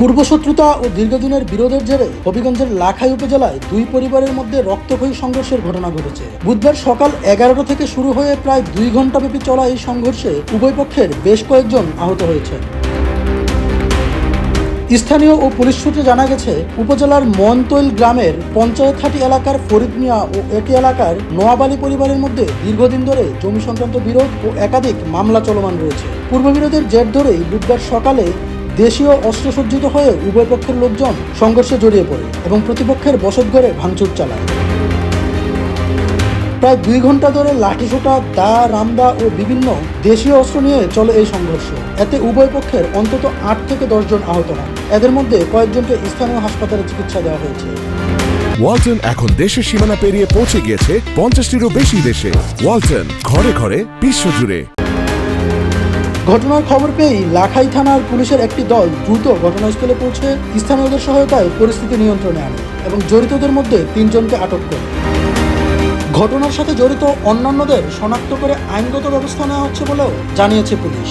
পূর্বশত্রুতা ও দীর্ঘদিনের বিরোধের জেরে হবিগঞ্জের লাখাই উপজেলায় দুই পরিবারের মধ্যে রক্তক্ষয়ী সংঘর্ষের ঘটনা ঘটেছে। বুধবার সকাল এগারোটা থেকে শুরু হয়ে প্রায় দুই ঘন্টাব্যাপী চলা এই সংঘর্ষে উভয় পক্ষের বেশ কয়েকজন আহত হয়েছে স্থানীয় ও পুলিশ সূত্রে জানা গেছে, উপজেলার মনতৈল গ্রামের পঞ্চায়েতহাটি এলাকার ফরিদ মিয়া ও একই এলাকার নোয়াব আলী পরিবারের মধ্যে দীর্ঘদিন ধরে জমি সংক্রান্ত বিরোধ ও একাধিক মামলা চলমান রয়েছে। পূর্ববিরোধের জের ধরেই বুধবার সকালে দেশীয় অস্ত্রসজ্জিত হয়ে উভয় পক্ষের লোকজন সংঘর্ষে জড়িয়ে পড়ে এবং প্রতিপক্ষের বসতঘরে ভাঙচুর চালায়। প্রায় দুই ঘণ্টা ধরে লাঠিসোঁটা, দা, রামদা ও বিভিন্ন দেশীয় অস্ত্র নিয়ে চলে এই সংঘর্ষ। এতে উভয় পক্ষের অন্তত আট থেকে দশ জন আহত হন। এদের মধ্যে কয়েকজনকে স্থানীয় হাসপাতালে চিকিৎসা দেওয়া হয়েছে। ওয়ালটন এখন দেশের সীমানা পেরিয়ে পৌঁছে গিয়েছে পঞ্চাশটিরও বেশি দেশে। ওয়ালটন, ঘরে ঘরে বিশ্বজুড়ে ঘটনার খবর পেয়েই লাখাই থানার পুলিশের একটি দল দ্রুত ঘটনাস্থলে পৌঁছে স্থানীয়দের সহায়তায় পরিস্থিতি নিয়ন্ত্রণে আনে এবং জড়িতদের মধ্যে তিনজনকে আটক করে। ঘটনার সাথে জড়িত অন্যান্যদের শনাক্ত করে আইনগত ব্যবস্থা নেওয়া হচ্ছে বলেও জানিয়েছে পুলিশ।